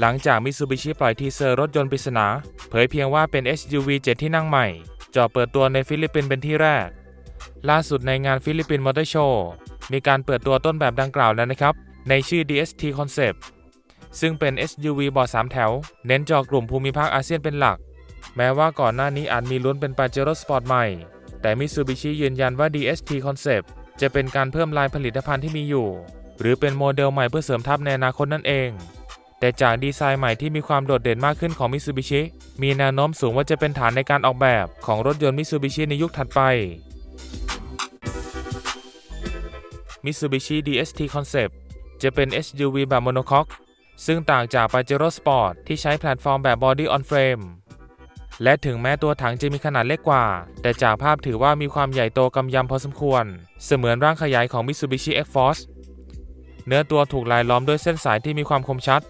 หลังจากมิซูบิชิปล่อยทีเซอร์รถยนต์ปริศนา เผยเพียงว่าเป็น SUV 7 ที่นั่งใหม่จอดเปิดตัวในฟิลิปปินส์เป็นที่แรก ล่าสุดในงานฟิลิปปินส์มอเตอร์โชว์มีการเปิดตัวต้นแบบดังกล่าวแล้วนะครับ ในชื่อ DST Concept ซึ่งเป็น SUV บาะ3แถว เน้นจอกลุ่มภูมิภาคอาเซียนเป็นหลัก แม้ว่าก่อนหน้านี้อาจมีลุ้นเป็น Pajero Sport ใหม่ แต่ Mitsubishi ยืนยันว่า DST Concept จะเป็นการเพิ่มลายผลิตภัณฑ์ที่มีอยู่ หรือเป็นโมเดลใหม่เพื่อเสริมทัพในอนาคตนั่นเอง แต่จากดีไซน์ใหม่ที่มีความโดดเด่นมากขึ้นของ Mitsubishi มีแนวโน้มสูงว่าจะเป็นฐานในการออกแบบของรถยนต์ Mitsubishi ในยุคถัดไป Mitsubishi DST Concept จะเป็น SUV แบบโมโนคอกซึ่งต่างจาก Pajero Sport ที่ใช้แพลตฟอร์มแบบ Body on Frame และถึงแม้ตัวถังจะมีขนาดเล็กกว่า แต่จากภาพถือว่ามีความใหญ่โตกำยำพอสมควร เสมือนร่างขยายของ Mitsubishi X-Force เนื้อตัวถูกลายล้อมด้วยเส้นสายที่มีความคมชัด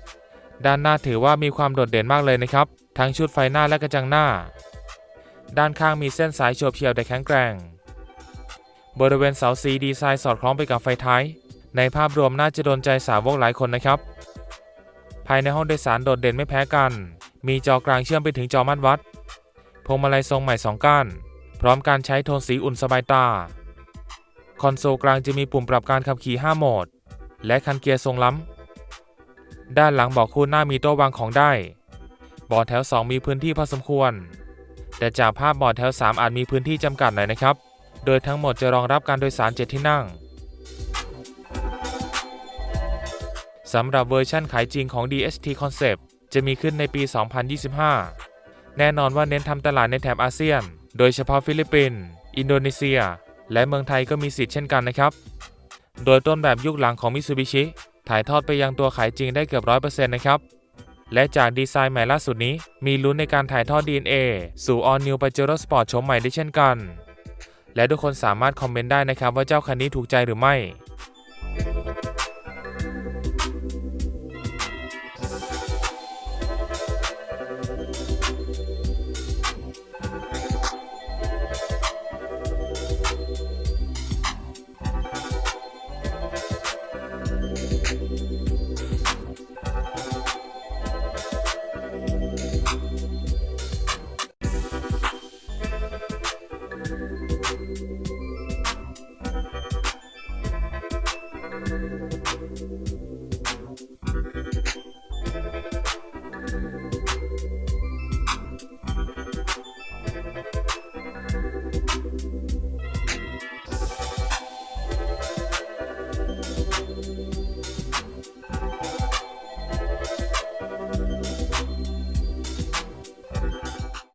ด้านหน้าถือว่ามีความโดดเด่นมากเลยนะครับ ทั้งชุดไฟหน้าและกระจังหน้า ด้านข้างมีเส้นสายโฉบเฉี่ยวแต่แข็งแกร่ง บริเวณเสาสีดีไซน์สอดคล้องไปกับไฟท้าย ในภาพรวมน่าจะโดนใจสาวกหลายคนนะครับ ภายในห้องโดยสารโดดเด่นไม่แพ้กัน มีจอกลางเชื่อมไปถึงจอมัดวัด พวงมาลัยทรงใหม่2ก้าน พร้อมการใช้โทนสีอุ่นสบายตา คอนโซลกลางจะมีปุ่มปรับการขับขี่ 5 โหมด และคันเกียร์ทรงล้ำ ด้านหลังเบอกคู่หน้ามีโต๊ะวางของได้บาะแถว 2 มีพื้นที่พอสมควร แต่จากภาพบาะแถว 3 อาจมีพื้นที่จำกัดหน่อยนะครับ โดยทั้งหมดจะรองรับการโดยสาร 7 ที่นั่งสำหรับเวอร์ชั่นขายจริงของ DST Concept จะมีขึ้นในปี 2025 แน่นอนว่าเน้นทำตลาดในแถบอาเซียน โดยเฉพาะฟิลิปปินส์ อินโดนีเซีย และเมืองไทยก็มีสิทธิ์เช่นกันนะครับ โดยต้นแบบยุคหลังของ Mitsubishi ถ่ายทอดไปยังตัวขายจริงได้เกือบ 100%นะครับ และจากดีไซน์ใหม่ล่าสุดนี้ มีลุ้นในการถ่ายทอด DNA สู่ All New Pajero Sport ชมใหม่ได้เช่นกัน และทุกคนสามารถคอมเมนต์ได้นะครับว่าเจ้าคันนี้ถูกใจหรือไม่